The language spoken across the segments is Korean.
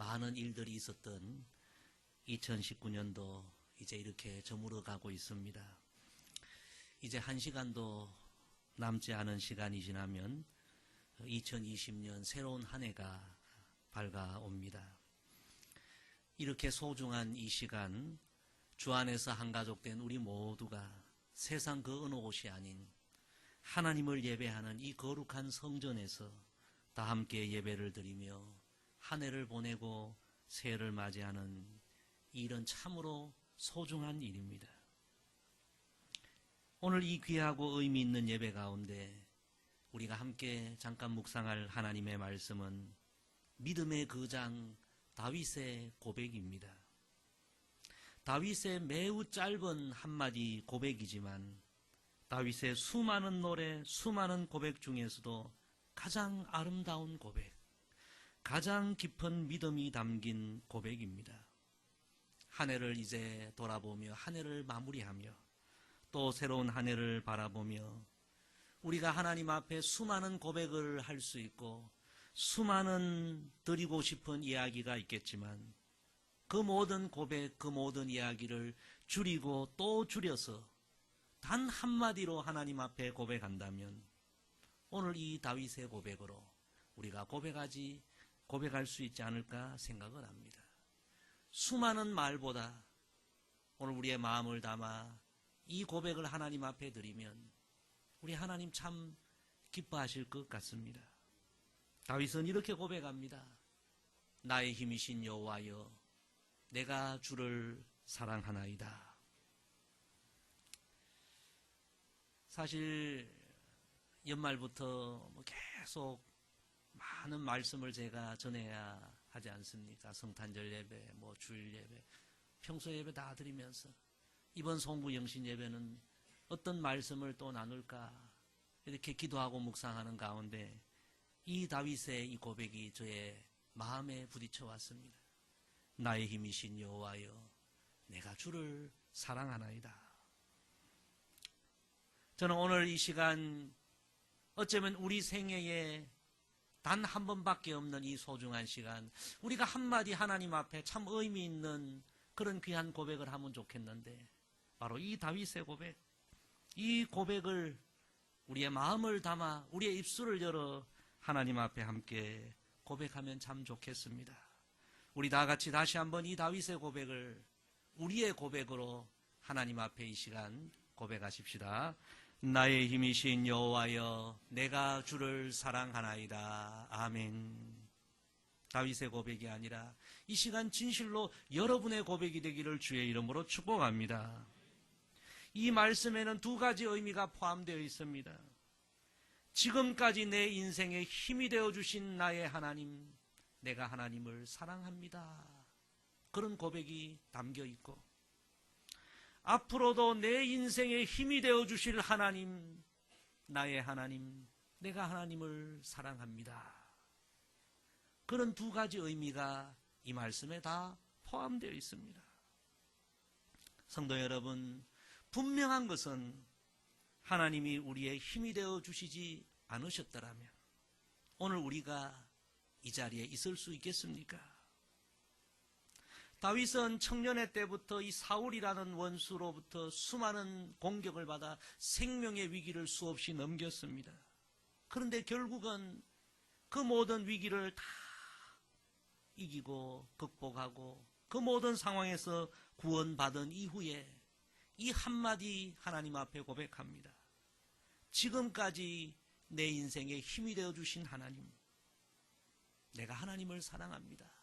많은 일들이 있었던 2019년도 이제 이렇게 저물어 가고 있습니다. 이제 한 시간도 남지 않은 시간이 지나면 2020년 새로운 한 해가 밝아옵니다. 이렇게 소중한 이 시간, 주 안에서 한 가족 된 우리 모두가 세상 그 어느 곳이 아닌 하나님을 예배하는 이 거룩한 성전에서 다 함께 예배를 드리며 한 해를 보내고 새해를 맞이하는 이 일은 참으로 소중한 일입니다. 오늘 이 귀하고 의미 있는 예배 가운데 우리가 함께 잠깐 묵상할 하나님의 말씀은 믿음의 거장 다윗의 고백입니다. 다윗의 매우 짧은 한마디 고백이지만 다윗의 수많은 노래, 수많은 고백 중에서도 가장 아름다운 고백, 가장 깊은 믿음이 담긴 고백입니다. 한 해를 이제 돌아보며 한 해를 마무리하며 또 새로운 한 해를 바라보며 우리가 하나님 앞에 수많은 고백을 할 수 있고 수많은 드리고 싶은 이야기가 있겠지만 그 모든 고백, 그 모든 이야기를 줄이고 또 줄여서 단 한마디로 하나님 앞에 고백한다면 오늘 이 다윗의 고백으로 우리가 고백하지 고백할 수 있지 않을까 생각을 합니다. 수많은 말보다 오늘 우리의 마음을 담아 이 고백을 하나님 앞에 드리면 우리 하나님 참 기뻐하실 것 같습니다. 다윗은 이렇게 고백합니다. 나의 힘이신 여호와여 내가 주를 사랑하나이다. 사실 연말부터 뭐 계속 많은 말씀을 제가 전해야 하지 않습니까? 성탄절 예배, 뭐 주일 예배, 평소 예배 다 드리면서 이번 송구 영신 예배는 어떤 말씀을 또 나눌까 이렇게 기도하고 묵상하는 가운데 이 다윗의 이 고백이 저의 마음에 부딪혀 왔습니다. 나의 힘이신 여호와여, 내가 주를 사랑하나이다. 저는 오늘 이 시간 어쩌면 우리 생애에 단 한 번밖에 없는 이 소중한 시간, 우리가 한마디 하나님 앞에 참 의미 있는 그런 귀한 고백을 하면 좋겠는데, 바로 이 다윗의 고백, 이 고백을 우리의 마음을 담아 우리의 입술을 열어 하나님 앞에 함께 고백하면 참 좋겠습니다. 우리 다 같이 다시 한번 이 다윗의 고백을 우리의 고백으로 하나님 앞에 이 시간 고백하십시다. 나의 힘이신 여호와여 내가 주를 사랑하나이다. 아멘. 다윗의 고백이 아니라 이 시간 진실로 여러분의 고백이 되기를 주의 이름으로 축복합니다. 이 말씀에는 두 가지 의미가 포함되어 있습니다. 지금까지 내 인생에 힘이 되어 주신 나의 하나님, 내가 하나님을 사랑합니다. 그런 고백이 담겨 있고, 앞으로도 내 인생에 힘이 되어 주실 하나님, 나의 하나님, 내가 하나님을 사랑합니다. 그런 두 가지 의미가 이 말씀에 다 포함되어 있습니다. 성도 여러분, 분명한 것은 하나님이 우리의 힘이 되어 주시지 않으셨더라면 오늘 우리가 이 자리에 있을 수 있겠습니까? 다윗은 청년의 때부터 이 사울이라는 원수로부터 수많은 공격을 받아 생명의 위기를 수없이 넘겼습니다. 그런데 결국은 그 모든 위기를 다 이기고 극복하고 그 모든 상황에서 구원받은 이후에 이 한마디 하나님 앞에 고백합니다. 지금까지 내 인생에 힘이 되어 주신 하나님, 내가 하나님을 사랑합니다.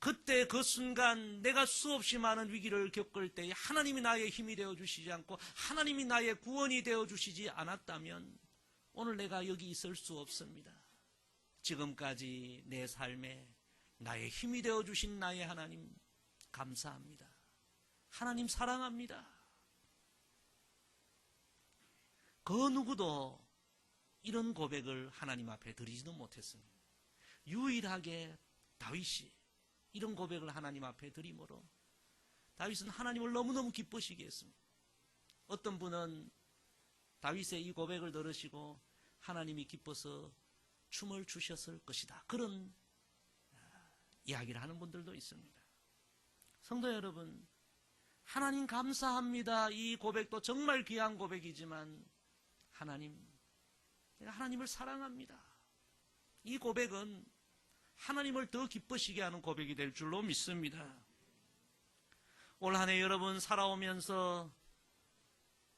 그때 그 순간 내가 수없이 많은 위기를 겪을 때 하나님이 나의 힘이 되어 주시지 않고 하나님이 나의 구원이 되어 주시지 않았다면 오늘 내가 여기 있을 수 없습니다. 지금까지 내 삶에 나의 힘이 되어 주신 나의 하나님 감사합니다. 하나님 사랑합니다. 그 누구도 이런 고백을 하나님 앞에 드리지도 못했습니다. 유일하게 다윗이 이런 고백을 하나님 앞에 드림으로 다윗은 하나님을 너무너무 기쁘시게 했습니다. 어떤 분은 다윗의 이 고백을 들으시고 하나님이 기뻐서 춤을 추셨을 것이다. 그런 이야기를 하는 분들도 있습니다. 성도 여러분, 하나님 감사합니다. 이 고백도 정말 귀한 고백이지만 하나님, 내가 하나님을 사랑합니다. 이 고백은 하나님을 더 기쁘시게 하는 고백이 될 줄로 믿습니다. 올 한 해 여러분 살아오면서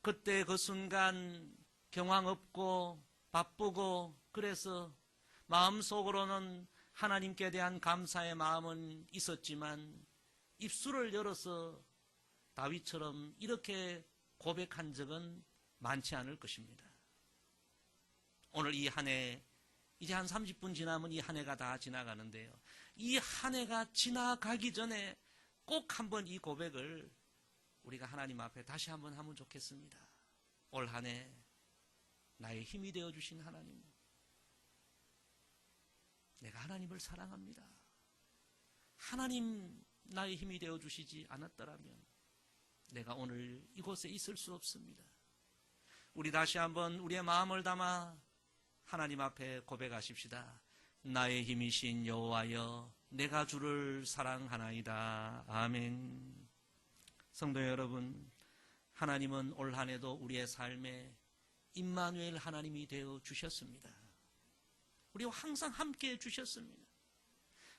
그때 그 순간 경황 없고 바쁘고 그래서 마음속으로는 하나님께 대한 감사의 마음은 있었지만 입술을 열어서 다윗처럼 이렇게 고백한 적은 많지 않을 것입니다. 오늘 이 한 해, 이제 한 30분 지나면 이 한 해가 다 지나가는데요. 이 한 해가 지나가기 전에 꼭 한번 이 고백을 우리가 하나님 앞에 다시 한번 하면 좋겠습니다. 올 한 해 나의 힘이 되어 주신 하나님. 내가 하나님을 사랑합니다. 하나님 나의 힘이 되어 주시지 않았더라면 내가 오늘 이곳에 있을 수 없습니다. 우리 다시 한번 우리의 마음을 담아 하나님 앞에 고백하십시다. 나의 힘이신 여호와여 내가 주를 사랑하나이다. 아멘. 성도 여러분, 하나님은 올 한해도 우리의 삶에 임마누엘 하나님이 되어 주셨습니다. 우리와 항상 함께 해 주셨습니다.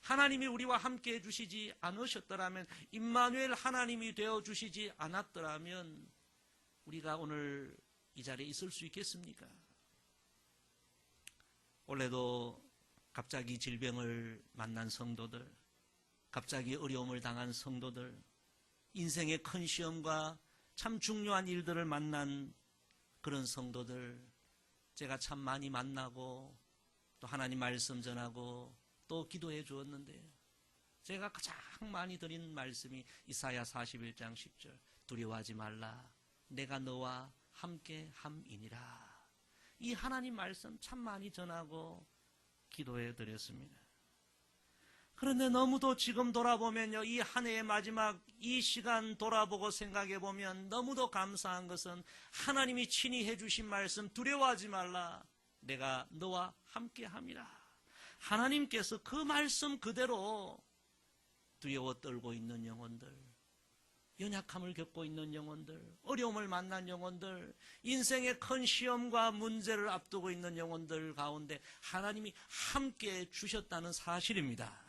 하나님이 우리와 함께 해 주시지 않으셨더라면 임마누엘 하나님이 되어 주시지 않았더라면 우리가 오늘 이 자리에 있을 수 있겠습니까? 올해도 갑자기 질병을 만난 성도들, 갑자기 어려움을 당한 성도들, 인생의 큰 시험과 참 중요한 일들을 만난 그런 성도들, 제가 참 많이 만나고 또 하나님 말씀 전하고 또 기도해 주었는데 제가 가장 많이 드린 말씀이 이사야 41장 10절 두려워하지 말라. 내가 너와 함께 함이니라 이 하나님 말씀 참 많이 전하고 기도해 드렸습니다. 그런데 너무도 지금 돌아보면요, 이 한 해의 마지막 이 시간 돌아보고 생각해 보면 너무도 감사한 것은 하나님이 친히 해주신 말씀 두려워하지 말라. 내가 너와 함께 함이라. 하나님께서 그 말씀 그대로 두려워 떨고 있는 영혼들, 연약함을 겪고 있는 영혼들, 어려움을 만난 영혼들, 인생의 큰 시험과 문제를 앞두고 있는 영혼들 가운데 하나님이 함께 주셨다는 사실입니다.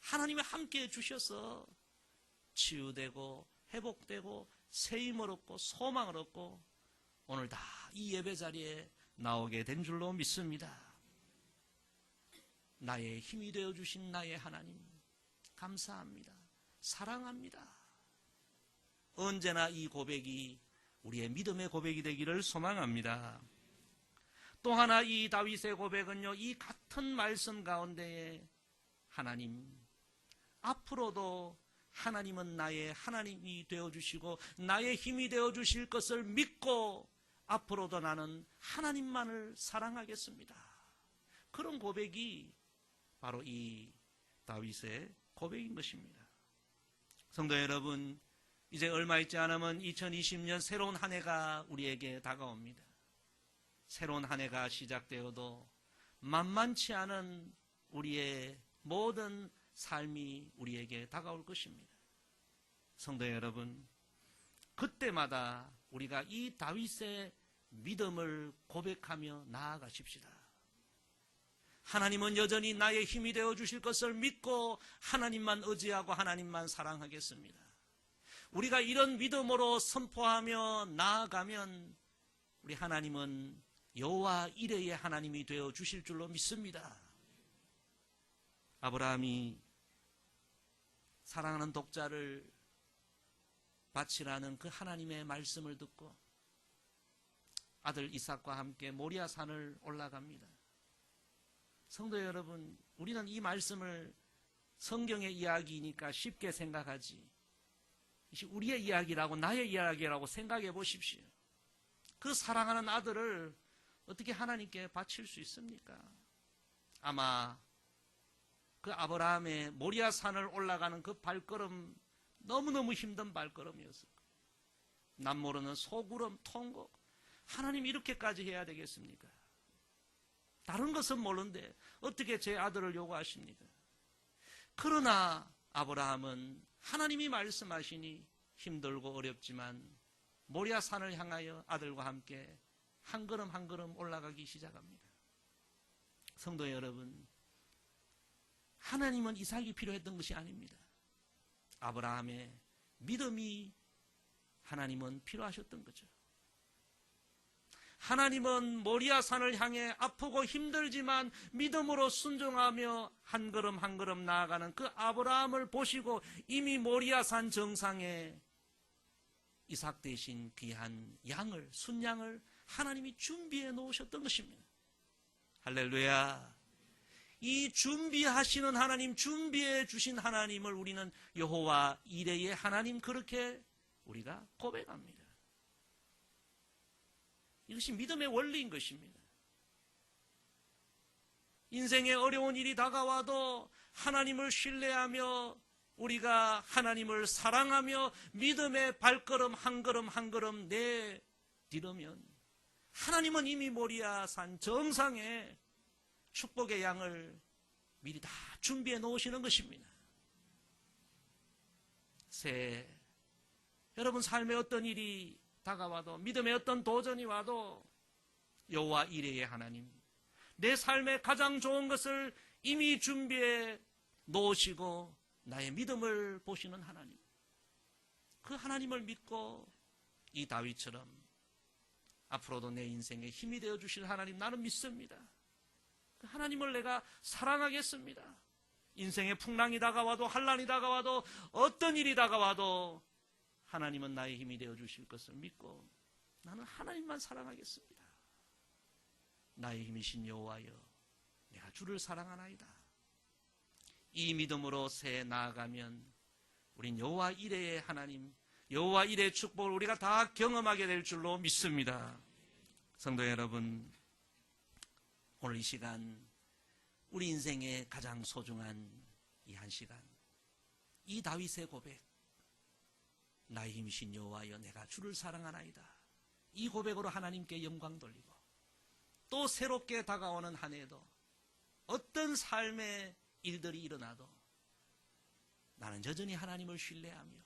하나님이 함께 주셔서 치유되고 회복되고 새 힘을 얻고 소망을 얻고 오늘 다 이 예배 자리에 나오게 된 줄로 믿습니다. 나의 힘이 되어 주신 나의 하나님 감사합니다. 사랑합니다. 언제나 이 고백이 우리의 믿음의 고백이 되기를 소망합니다. 또 하나 이 다윗의 고백은요, 이 같은 말씀 가운데에 하나님, 앞으로도 하나님은 나의 하나님이 되어 주시고 나의 힘이 되어 주실 것을 믿고 앞으로도 나는 하나님만을 사랑하겠습니다. 그런 고백이 바로 이 다윗의 고백인 것입니다. 성도 여러분, 이제 얼마 있지 않으면 2020년 새로운 한 해가 우리에게 다가옵니다. 새로운 한 해가 시작되어도 만만치 않은 우리의 모든 삶이 우리에게 다가올 것입니다. 성도 여러분, 그때마다 우리가 이 다윗의 믿음을 고백하며 나아가십시다. 하나님은 여전히 나의 힘이 되어 주실 것을 믿고 하나님만 의지하고 하나님만 사랑하겠습니다. 우리가 이런 믿음으로 선포하며 나아가면 우리 하나님은 여호와 이레의 하나님이 되어 주실 줄로 믿습니다. 아브라함이 사랑하는 독자를 바치라는 그 하나님의 말씀을 듣고 아들 이삭과 함께 모리아 산을 올라갑니다. 성도 여러분, 우리는 이 말씀을 성경의 이야기니까 쉽게 생각하지. 우리의 이야기라고 나의 이야기라고 생각해 보십시오. 그 사랑하는 아들을 어떻게 하나님께 바칠 수 있습니까? 아마 그 아브라함의 모리아 산을 올라가는 그 발걸음 너무너무 힘든 발걸음이었을 거예요. 남 모르는 소구름, 통곡. 하나님 이렇게까지 해야 되겠습니까? 다른 것은 모르는데 어떻게 제 아들을 요구하십니까? 그러나 아브라함은 하나님이 말씀하시니 힘들고 어렵지만 모리아 산을 향하여 아들과 함께 한 걸음 한 걸음 올라가기 시작합니다. 성도 여러분, 하나님은 이삭이 필요했던 것이 아닙니다. 아브라함의 믿음이 하나님은 필요하셨던 거죠. 하나님은 모리아 산을 향해 아프고 힘들지만 믿음으로 순종하며 한 걸음 한 걸음 나아가는 그 아브라함을 보시고 이미 모리아 산 정상에 이삭 대신 귀한 양을 순양을 하나님이 준비해 놓으셨던 것입니다. 할렐루야. 이 준비하시는 하나님, 준비해 주신 하나님을 우리는 여호와 이레의 하나님 그렇게 우리가 고백합니다. 이것이 믿음의 원리인 것입니다. 인생에 어려운 일이 다가와도 하나님을 신뢰하며 우리가 하나님을 사랑하며 믿음의 발걸음 한 걸음 한 걸음 내디르면 하나님은 이미 모리아 산 정상에 축복의 양을 미리 다 준비해 놓으시는 것입니다. 새 여러분 삶에 어떤 일이 다가와도 믿음의 어떤 도전이 와도 여호와 이레의 하나님 내 삶에 가장 좋은 것을 이미 준비해 놓으시고 나의 믿음을 보시는 하나님 그 하나님을 믿고 이 다윗처럼 앞으로도 내 인생에 힘이 되어 주실 하나님 나는 믿습니다. 그 하나님을 내가 사랑하겠습니다. 인생의 풍랑이 다가와도 한란이 다가와도 어떤 일이 다가와도 하나님은 나의 힘이 되어 주실 것을 믿고 나는 하나님만 사랑하겠습니다. 나의 힘이신 여호와여 내가 주를 사랑하나이다. 이 믿음으로 새 나아가면 우린 여호와 이레의 하나님 여호와 이레의 축복을 우리가 다 경험하게 될 줄로 믿습니다. 성도 여러분 오늘 이 시간 우리 인생의 가장 소중한 이 한 시간 이 다윗의 고백 나의 힘이신 여호와여 내가 주를 사랑하나이다. 이 고백으로 하나님께 영광 돌리고 또 새롭게 다가오는 한 해도 어떤 삶의 일들이 일어나도 나는 여전히 하나님을 신뢰하며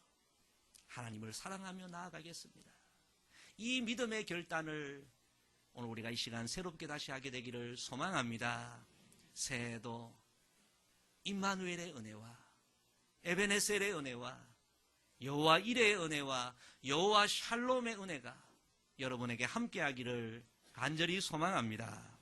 하나님을 사랑하며 나아가겠습니다. 이 믿음의 결단을 오늘 우리가 이 시간 새롭게 다시 하게 되기를 소망합니다. 새해도 임마누엘의 은혜와 에베네셀의 은혜와 여호와 일의 은혜와 여호와 샬롬의 은혜가 여러분에게 함께하기를 간절히 소망합니다.